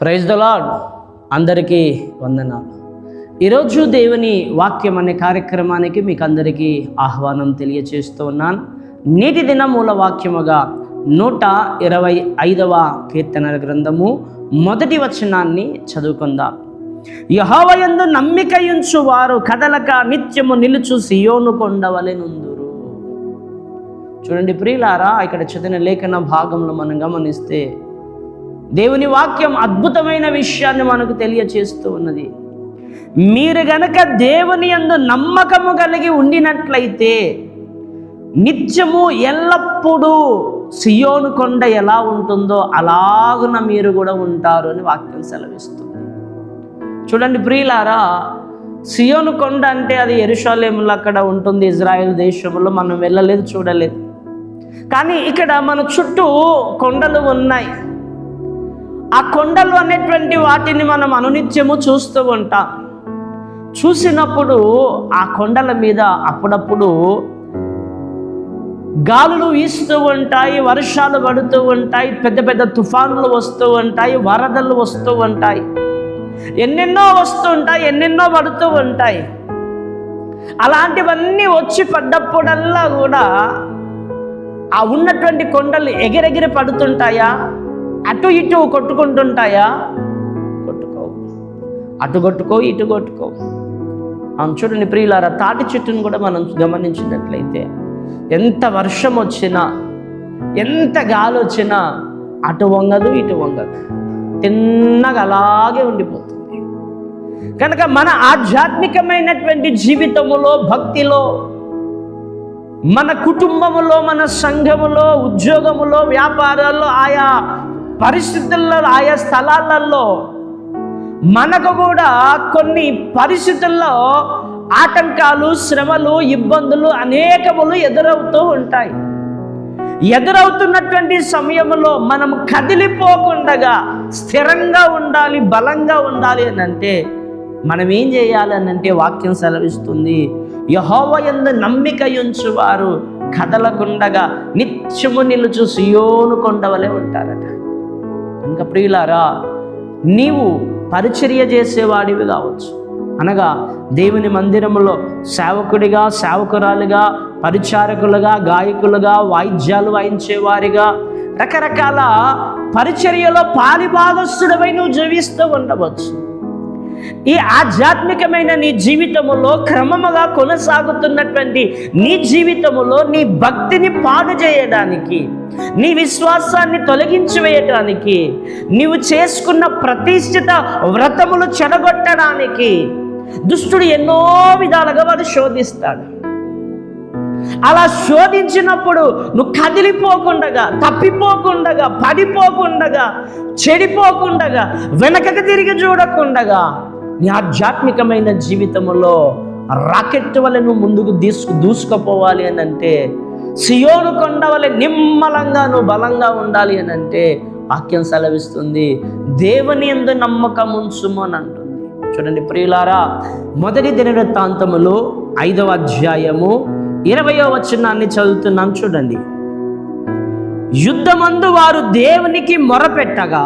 Praise the lord అందరికీ వందనాలు. ఈరోజు దేవుని వాక్యం అనే కార్యక్రమానికి మీకు అందరికీ ఆహ్వానం తెలియచేస్తూ ఉన్నాను. నేటి దిన మూల వాక్యముగా నూట ఇరవై ఐదవ కీర్తనల గ్రంథము మొదటి వచనాన్ని చదువుకుందాం. యహోవయందు నమ్మికయుంచు వారు కదలక నిత్యము నిలుచు సియోను కొండవలెనుందురు చూడండి ప్రియులారా ఇక్కడ చదివిన లేఖన భాగంలో మనం గమనిస్తే దేవుని వాక్యం అద్భుతమైన విషయాన్ని మనకు తెలియచేస్తూ ఉన్నది. మీరు గనక దేవుని యందు నమ్మకము కలిగి ఉండినట్లయితే నిత్యము ఎల్లప్పుడూ సియోను కొండ ఎలా ఉంటుందో అలాగున మీరు కూడా ఉంటారు అని వాక్యం సెలవిస్తుంది. చూడండి ప్రియులారా సియోను కొండ అంటే అది ఎరుషాలేములు అక్కడ ఉంటుంది ఇజ్రాయెల్ దేశంలో మనం వెళ్ళలేదు చూడలేదు. కానీ ఇక్కడ మన చుట్టూ కొండలు ఉన్నాయి. ఆ కొండలు అనేటువంటి వాటిని మనం అనునిత్యము చూస్తూ ఉంటాం. చూసినప్పుడు ఆ కొండల మీద అప్పుడప్పుడు గాలులు వీస్తూ ఉంటాయి వర్షాలు పడుతూ ఉంటాయి పెద్ద పెద్ద తుఫానులు వస్తూ ఉంటాయి వరదలు వస్తూ ఉంటాయి. ఎన్నెన్నో వస్తూ ఉంటాయి ఎన్నెన్నో పడుతూ ఉంటాయి. అలాంటివన్నీ వచ్చి పడ్డప్పుడల్లా కూడా ఆ ఉన్నటువంటి కొండలు ఎగిరెగిరి పడుతుంటాయా? అటు ఇటు కొట్టుకుంటుంటాయా? కొట్టుకోవు. అటు కొట్టుకో ఇటు కొట్టుకో అవును చూడండి ప్రియులారా తాటి చెట్టును కూడా మనం గమనించినట్లయితే ఎంత వర్షం వచ్చినా ఎంత గాలి వచ్చినా అటు వంగదు ఇటు వంగదు. తిన్నగా అలాగే ఉండిపోతుంది. కనుక మన ఆధ్యాత్మికమైనటువంటి జీవితములో భక్తిలో మన కుటుంబములో మన సంఘములో ఉద్యోగములో వ్యాపారాల్లో ఆయా పరిస్థితుల్లో ఆయా స్థలాలలో మనకు కూడా కొన్ని పరిస్థితుల్లో ఆటంకాలు శ్రమలు ఇబ్బందులు అనేకములు ఎదురవుతూ ఉంటాయి. ఎదురవుతున్నటువంటి సమయంలో మనం కదిలిపోకుండగా స్థిరంగా ఉండాలి బలంగా ఉండాలి అని అంటే మనం ఏం చేయాలి అని అంటే వాక్యం సెలవిస్తుంది. యహోవ ఎందు నమ్మిక ఉంచువారు కదలకుండగా నిత్యము నిలుచు సియోను కొండవలే ఉంటారట. ఇంకా ప్రియులారా నీవు పరిచర్య చేసేవాడివి కావచ్చు. అనగా దేవుని మందిరములో సేవకుడిగా సేవకురాలుగా పరిచారకులుగా గాయకులుగా వాయిద్యాలు వాయించేవారిగా రకరకాల పరిచర్యలో పాలిభాగస్తుడవై నువ్వు జీవిస్తూ ఉండవచ్చు. ఈ ఆధ్యాత్మికమైన నీ జీవితములో క్రమముగా కొనసాగుతున్నటువంటి నీ జీవితములో నీ భక్తిని పాడు చేయడానికి నీ విశ్వాసాన్ని తొలగించి వేయటానికి నీవు చేసుకున్న ప్రతిష్ఠిత వ్రతములు చెడగొట్టడానికి దుష్టుడు ఎన్నో విధాలుగా వాడు శోధిస్తాడు. అలా శోధించినప్పుడు నువ్వు కదిలిపోకుండగా తప్పిపోకుండగా పడిపోకుండగా చెడిపోకుండగా వెనకకు తిరిగి చూడకుండగా నీ ఆధ్యాత్మికమైన జీవితంలో రాకెట్ వల్ల నువ్వు ముందుకు తీసుకు దూసుకుపోవాలి అని అంటే సియోను కొండ వలె నిమ్మలంగా నువ్వు బలంగా ఉండాలి అని అంటే వాక్యం సెలవిస్తుంది. దేవుని ఎందు నమ్మకం ఉంచుము అని అంటుంది. చూడండి ప్రియులారా మొదటి దినవృత్తాంతములు ఐదవ అధ్యాయము ఇరవయో వచనాన్ని చదువుతున్నాం చూడండి. యుద్ధమందు వారు దేవునికి మొరపెట్టగా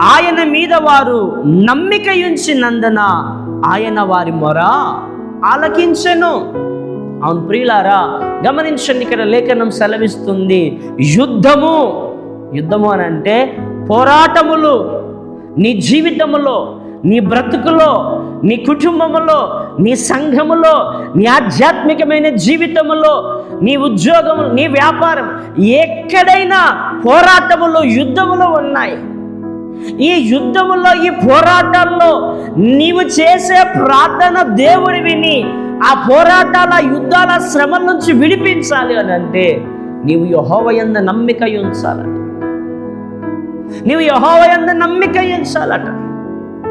ఆయన మీద వారు నమ్మిక ఉంచినందున ఆయన వారి మొర ఆలకించెను. అవును ప్రియులారా గమనించండి ఇక్కడ లేఖనం సెలవిస్తుంది యుద్ధము యుద్ధము అని అంటే పోరాటములు. నీ జీవితములో నీ బ్రతుకులో నీ కుటుంబములో నీ సంఘములో నీ ఆధ్యాత్మికమైన జీవితములో నీ ఉద్యోగము నీ వ్యాపారం ఎక్కడైనా పోరాటములు యుద్ధములు ఉన్నాయి. ఈ యుద్ధములో ఈ పోరాటాల్లో నీవు చేసే ప్రార్థన దేవుడి విని ఆ పోరాటాల యుద్ధాల శ్రమల నుంచి విడిపించాలి అని అంటే నీవు యహోవయంద నమ్మిక ఉంచాలట నీవు యహోవయంద నమ్మిక ఉంచాలట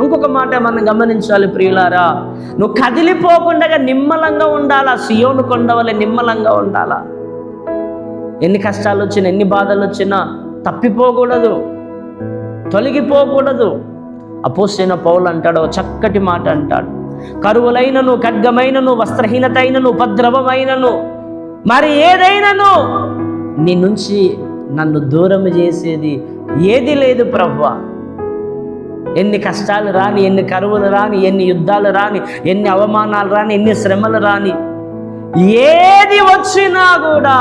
ఇంకొక మాట మనం గమనించాలి ప్రియులారా. నువ్వు కదిలిపోకుండా నిమ్మలంగా ఉండాలా? సియోను కొండవలే నిమ్మలంగా ఉండాలా? ఎన్ని కష్టాలు వచ్చినా ఎన్ని బాధలు వచ్చినా తప్పిపోకూడదు. తొలగిపోకూడదు. అపోసిన పౌలు అంటాడు చక్కటి మాట అంటాడు. కరువులైనను ఖడ్గమైనను వస్త్రహీనతైనను ఉపద్రవమైనను మరి ఏదైనాను నీ నుంచి నన్ను దూరం చేసేది ఏది లేదు ప్రవ్వా ఎన్ని కష్టాలు రాని ఎన్ని కరువులు రాని ఎన్ని యుద్ధాలు రాని ఎన్ని అవమానాలు రాని ఎన్ని శ్రమలు రాని ఏది వచ్చినా కూడా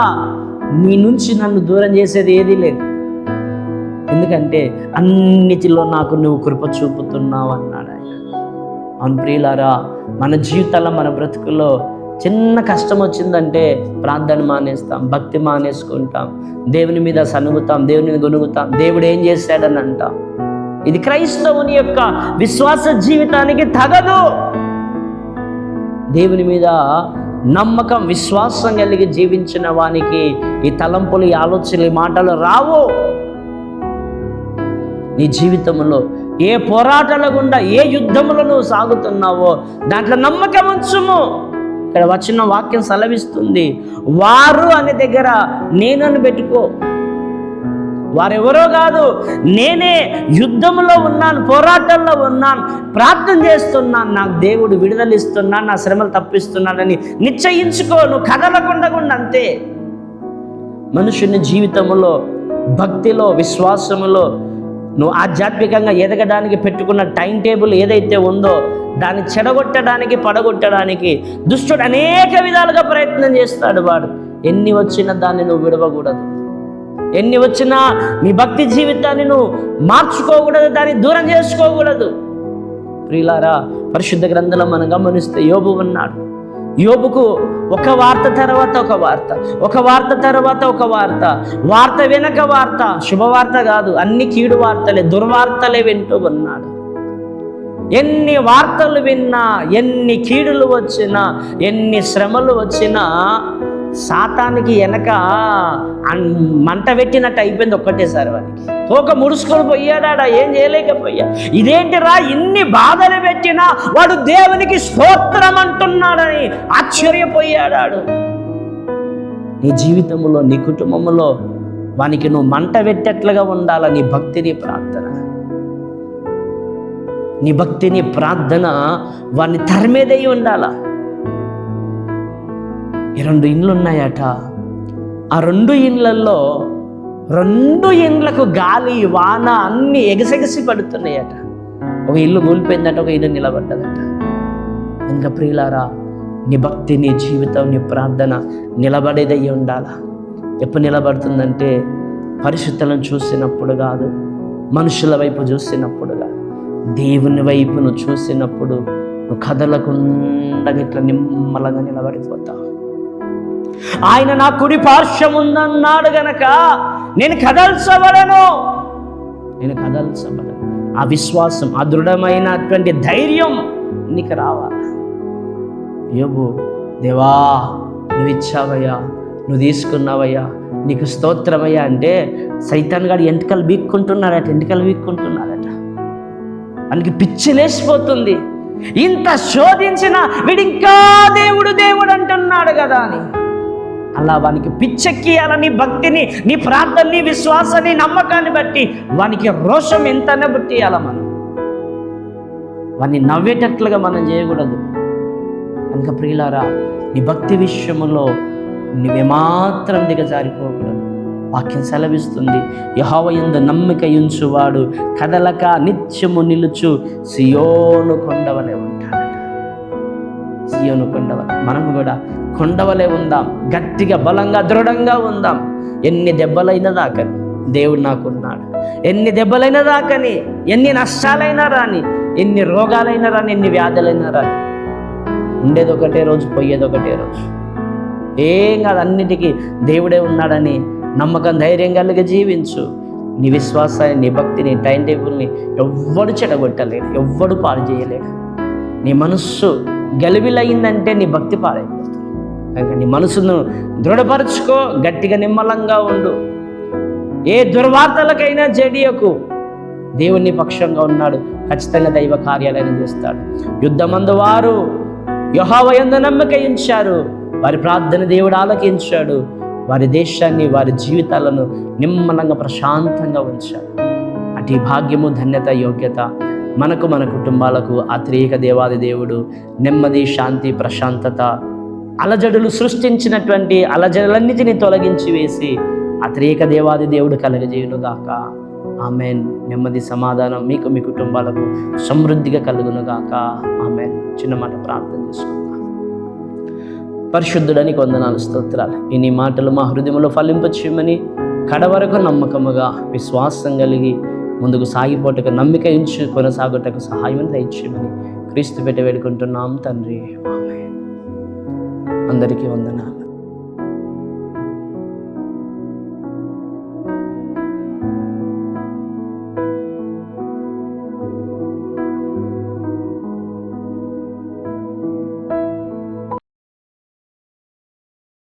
నీ నుంచి నన్ను దూరం చేసేది ఏదీ లేదు. ఎందుకంటే అన్నిటిలో నాకు నువ్వు కృప చూపుతున్నావు అన్నాడు ఆయన. అవును ప్రియులారా మన జీవితాల్లో మన బ్రతుకుల్లో చిన్న కష్టం వచ్చిందంటే ప్రార్థన మానేస్తాం భక్తి మానేసుకుంటాం దేవుని మీద సనుగుతాం దేవుని మీద గొనుగుతాం దేవుడు ఏం చేశాడని అంటాం. ఇది క్రైస్తవుని యొక్క విశ్వాస జీవితానికి తగదు. దేవుని మీద నమ్మకం విశ్వాసం కలిగి జీవించిన వానికి ఈ తలంపులు ఈ ఆలోచనలు ఈ మాటలు రావు. నీ జీవితంలో ఏ పోరాటాల గుండా ఏ యుద్ధములో నువ్వు సాగుతున్నావో దాంట్లో నమ్మకం ఉంచుము. ఇక్కడ వచ్చిన వాక్యం సెలవిస్తుంది వారు అనే దగ్గర నేనని పెట్టుకో వారెవరో కాదు. నేనే యుద్ధంలో ఉన్నాను పోరాటంలో ఉన్నాను ప్రార్థన చేస్తున్నాను. నాకు దేవుడు విడుదలిస్తున్నాను నా శ్రమలు తప్పిస్తున్నానని నిశ్చయించుకో నువ్వు కదలకుండా అంతే. మనుషుని జీవితంలో భక్తిలో విశ్వాసములో నువ్వు ఆధ్యాత్మికంగా ఎదగడానికి పెట్టుకున్న టైం టేబుల్ ఏదైతే ఉందో దాన్ని చెడగొట్టడానికి పడగొట్టడానికి దుష్టుడు అనేక విధాలుగా ప్రయత్నం చేస్తాడు వాడు. ఎన్ని వచ్చినా దాన్ని నువ్వు విడవకూడదు. ఎన్ని వచ్చినా నీ భక్తి జీవితాన్ని నువ్వు మార్చుకోకూడదు దాన్ని దూరం చేసుకోకూడదు. ప్రియులారా పరిశుద్ధ గ్రంథంలో మనం గమనిస్తే యోబు ఉన్నాడు. యోబుకు ఒక వార్త తర్వాత ఒక వార్త ఒక వార్త తర్వాత ఒక వార్త వార్త వెనక వార్త శుభవార్త కాదు అన్ని కీడు వార్తలే దుర్వార్తలే వింటూ ఉన్నాడు. ఎన్ని వార్తలు విన్నా ఎన్ని కీడులు వచ్చినా ఎన్ని శ్రమలు వచ్చినా సాతానికి వెనక అన్- మంట పెట్టినట్టు అయిపోయింది ఒక్కటేసారి వానికి. తోక ముడుచుకొని పోయాడా ఏం చేయలేకపోయా? ఇదేంటిరా ఇన్ని బాధలు పెట్టినా వాడు దేవునికి స్తోత్రం అంటున్నాడని ఆశ్చర్యపోయాడాడు. నీ జీవితంలో నీ కుటుంబంలో వానికి నువ్వు మంట పెట్టేట్లుగా ఉండాల? నీ భక్తిని ప్రార్థన. నీ భక్తిని ప్రార్థన వాడిని తరిమేదై ఉండాలా? రెండు ఇండ్లు ఉన్నాయట ఆ రెండు ఇండ్లల్లో రెండు ఇండ్లకు గాలి వాన అన్ని ఎగసెగసి పడుతున్నాయట ఒక ఇల్లు కూలిపోయిందట ఒక ఇల్లు నిలబడ్డదట ఇంకా ప్రియులారా నీ భక్తి నీ జీవితం నీ ప్రార్థన నిలబడేదయ్యి ఉండాలా ఎప్పుడు నిలబడుతుందంటే పరిశుద్ధలను చూసినప్పుడు కాదు మనుషుల వైపు చూసినప్పుడు కాదు దేవుని వైపును చూసినప్పుడు నువ్వు కదలకుండా ఇట్లా నిమ్మలంగా నిలబడిపోతావు ఆయన నా కుడి పార్శ్వం ఉందన్నాడు గనక నేను కదల్చబడను. నేను కదల్చబడను. ఆ విశ్వాసం ఆ దృఢమైనటువంటి ధైర్యం నీకు రావాలి. యోబు దేవా నువ్వు ఇచ్చావయ్యా నువ్వు తీసుకున్నావయ్యా నీకు స్తోత్రమయ్యా అంటే సైతాన్ గారు ఎంటికలు బీక్కుంటున్నారట ఎంటికలు బీక్కుంటున్నారట. వానికి పిచ్చి లేచిపోతుంది. ఇంత శోధించిన వీడింకా దేవుడు దేవుడు అంటున్నాడు కదా అని. అలా వానికి పిచ్చెక్కియాలని భక్తిని నీ ప్రార్థనని విశ్వాసాన్ని నమ్మకాన్ని బట్టి వానికి రోషం ఎంతనే బుట్టియాల మనం. వాన్ని నవ్వేటట్లుగా మనం చేయకూడదు. కనుక ప్రియులారా నీ భక్తి విషయంలో నువ్వేమాత్రం దిగజారిపోకూడదు. వాక్యం సెలవిస్తుంది యహోవయందు నమ్మిక ఉంచువాడు కదలక నిత్యము నిలుచు సియోను కొండవలే ఉంటాడట. సియోను కొండవలే మనం కూడా కొండవలే ఉందాం గట్టిగా బలంగా దృఢంగా ఉందాం. ఎన్ని దెబ్బలైనా దాకని దేవుడు నాకున్నాడు. ఎన్ని దెబ్బలైనా దాకని ఎన్ని నష్టాలైనా రాని ఎన్ని రోగాలైనా రాని ఎన్ని వ్యాధులైనా రాని. ఉండేది ఒకటే రోజు పోయేది ఒకటే రోజు. ఏం కాదు అన్నిటికీ దేవుడే ఉన్నాడని నమ్మకం ధైర్యం కలిగి జీవించు. నీ విశ్వాసాన్ని నీ భక్తిని టైం టేబుల్ని ఎవ్వడు చెడగొట్టలేడు ఎవ్వడు పాడు చేయలేడు. నీ మనస్సు గలిబిలయ్యిందంటే నీ భక్తి పాడైపోతుంది. కనుక నీ మనసును దృఢపరచుకో గట్టిగా నిమ్మలంగా ఉండు. ఏ దుర్వార్తలకైనా జడియకు దేవుని పక్షంగా ఉన్నాడు. ఖచ్చితంగా దైవ కార్యాలయం చేస్తాడు. యుద్ధమందు వారు యహోవయందు నమ్మక ఇచ్చారు వారి ప్రార్థన దేవుడు ఆలకించాడు. వారి దేశాన్ని వారి జీవితాలను నిమ్మలంగా ప్రశాంతంగా ఉంచాడు. అటు భాగ్యము ధన్యత యోగ్యత మనకు మన కుటుంబాలకు ఆ త్రియక దేవాది దేవుడు నెమ్మది శాంతి ప్రశాంతత అలజడులు సృష్టించినటువంటి అలజడులన్నిటిని తొలగించి వేసి అత్రేక దేవాది దేవుడు కలగజేయునుగాక. ఆమెన్. నెమ్మది సమాధానం మీకు మీ కుటుంబాలకు సమృద్ధిగా కలుగునుగాక. ఆమెన్. చిన్న మాట ప్రార్థన చేసుకుందాం. పరిశుద్ధుడని కొందనాలు స్తోత్రాలు. ఇన్ని మాటలు మా హృదయంలో ఫలింపచేయమని కడవరకు నమ్మకముగా విశ్వాసం కలిగి ముందుకు సాగిపోటకు నమ్మిక ఇచ్చి కొనసాగుటకు సహాయం దయచేయమని క్రీస్తు పెట్టి వేడుకుంటున్నాం తండ్రి. ఆమె అందరికీ వందనాలు.